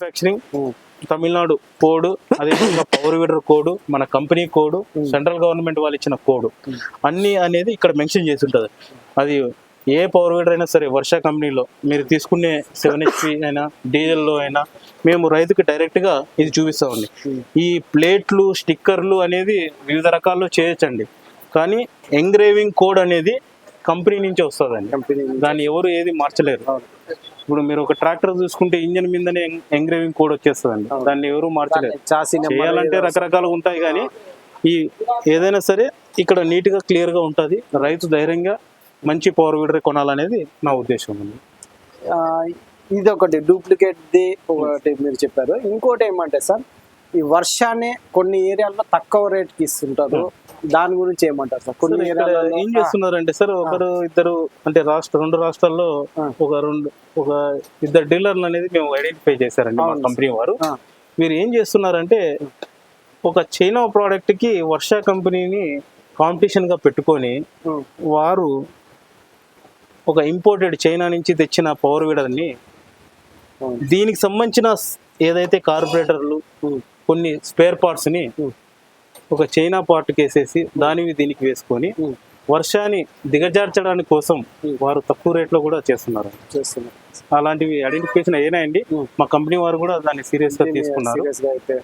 Manufacturing Tamil Nadu code అదేవిధంగా power weeder code మన company code central government వాళ్ళు ఇచ్చిన కోడ్. అన్ని అనేది ఇక్కడ మెన్షన్ చేసి ఉంటుంది అది ఏ పవర్ వీడర్ అయినా సరే వర్ష కంపెనీలో మీరు తీసుకునే సెవెన్ హెచ్పి అయినా డీజిల్లో అయినా మేము రైతుకి డైరెక్ట్గా ఇది చూపిస్తామండి ఈ ప్లేట్లు స్టిక్కర్లు అనేది వివిధ రకాల్లో చేయొచ్చండి. కానీ ఎంగ్రేవింగ్ కోడ్ అనేది కంపెనీ నుంచి వస్తుందండి. దాన్ని ఎవరు ఏది మార్చలేరు. ఇప్పుడు మీరు ఒక ట్రాక్టర్ చూసుకుంటే ఇంజన్ మీదనే ఎంగ్రేవింగ్ కోడ్ వచ్చేస్తుందండి. దాన్ని ఎవరు మార్చలేరు. చాసి చేయాలంటే రకరకాలుగా ఉంటాయి కానీ ఈ ఏదైనా సరే ఇక్కడ నీట్గా క్లియర్గా ఉంటుంది. రైతు ధైర్యంగా మంచి పవర్ వీడర్ కొనాలనేది నా ఉద్దేశం అండి. ఇది ఒకటి డూప్లికేట్ ది ఒకటి మీరు చెప్పారు. ఇంకోటి ఏమంటే సార్ ఈ వర్షాన్ని కొన్ని ఏరియాల్లో తక్కువ రేట్కి ఇస్తుంటారు దాని గురించి ఏమంటారు సార్? కొన్ని ఏరియాలలో ఏం చేస్తున్నారంటే సార్ ఒకరు ఇద్దరు అంటే రాష్ట్ర రెండు రాష్ట్రాల్లో. ఒక రెండు ఒక ఇద్దరు డీలర్లు అనేది మేము ఐడెంటిఫై చేశారండి మా కంపెనీ వారు. వీరు ఏం చేస్తున్నారంటే ఒక చైనా ప్రోడక్ట్కి వర్ష కంపెనీని కాంపిటీషన్గా పెట్టుకొని వారు ఒక ఇంపోర్టెడ్ చైనా నుంచి తెచ్చిన పవర్ వీడర్ని. దీనికి సంబంధించిన ఏదైతే కార్పొరేటర్లు కొన్ని స్పేర్ పార్ట్స్ని ఉమ్, ఒక చైనా పార్ట్ వేసేసి దానివి దీనికి వేసుకొని వర్షాన్ని దిగజార్చడానికి కోసం వారు తక్కువ రేట్లో కూడా చేస్తున్నారు. అలాంటివి ఐడెంటిఫికేషన్ అయినాయండి. మా కంపెనీ వారు కూడా దాన్ని సీరియస్గా తీసుకున్నారు.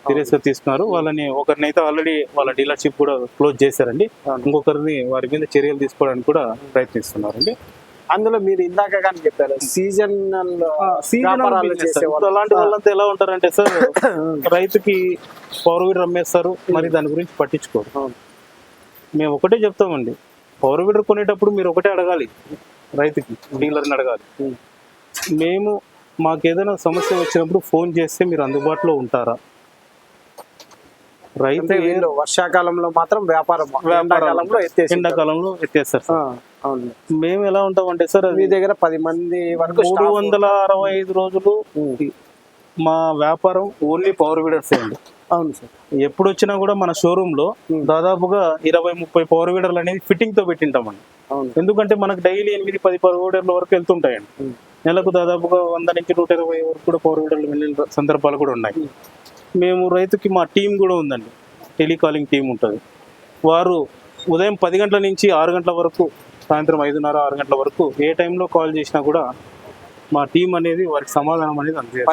సీరియస్గా తీసుకున్నారు. వాళ్ళని ఒకరిని అయితే ఆల్రెడీ వాళ్ళ డీలర్షిప్ కూడా క్లోజ్ చేశారండి. ఇంకొకరిని వారి మీద చర్యలు తీసుకోవడానికి కూడా ప్రయత్నిస్తున్నారండి. అందులో మీరు ఇందాక కానీ చెప్పారు సీజన్ వ్యాపారాలు అలాంటి వాళ్ళంతా ఎలా ఉంటారంటే సార్ రైతుకి పవర్ వీడర్ అమ్మేస్తారు మరి దాని గురించి పట్టించుకోరు. మేము ఒకటే చెప్తామండి పవర్ వీడర్ కొనేటప్పుడు మీరు ఒకటే అడగాలి రైతుకి డీలర్ని అడగాలి. మేము మాకు ఏదైనా సమస్య వచ్చినప్పుడు ఫోన్ చేస్తే మీరు అందుబాటులో ఉంటారా? రైతు వర్షాకాలంలో మాత్రం వ్యాపారం ఎండాకాలంలో ఎత్తేసి ఎండాకాలంలో ఎత్తేస్తారు మేము ఎలా ఉంటామంటే సార్ అది మీ దగ్గర పది మంది వరకు మూడు వందల అరవై ఐదు రోజులు మా వ్యాపారం ఓన్లీ పవర్ వీడర్స్ అండి అవును సార్. ఎప్పుడు వచ్చినా కూడా మన షోరూమ్లో. దాదాపుగా ఇరవై ముప్పై పవర్ వీడర్లు అనేది ఫిట్టింగ్తో పెట్టింటామండి. అవును ఎందుకంటే మనకు డైలీ ఎనిమిది పది పవర్ వీడర్ల వరకు వెళ్తుంటాయండి. నెలకు దాదాపుగా వంద నుంచి నూట ఇరవై వరకు కూడా పవర్ వీడర్లు వెళ్ళిన సందర్భాలు కూడా ఉన్నాయి. మేము రైతుకి మా టీం కూడా ఉందండి. టెలికాలింగ్ టీం ఉంటుంది. వారు ఉదయం పది గంటల నుంచి ఆరు గంటల వరకు సాయంత్రం ఐదున్నర ఆరు గంటల వరకు ఏ టైంలో కాల్ చేసినా కూడా మా టీం అనేది వారికి సమాధానం అనేది అందజేస్తుంది.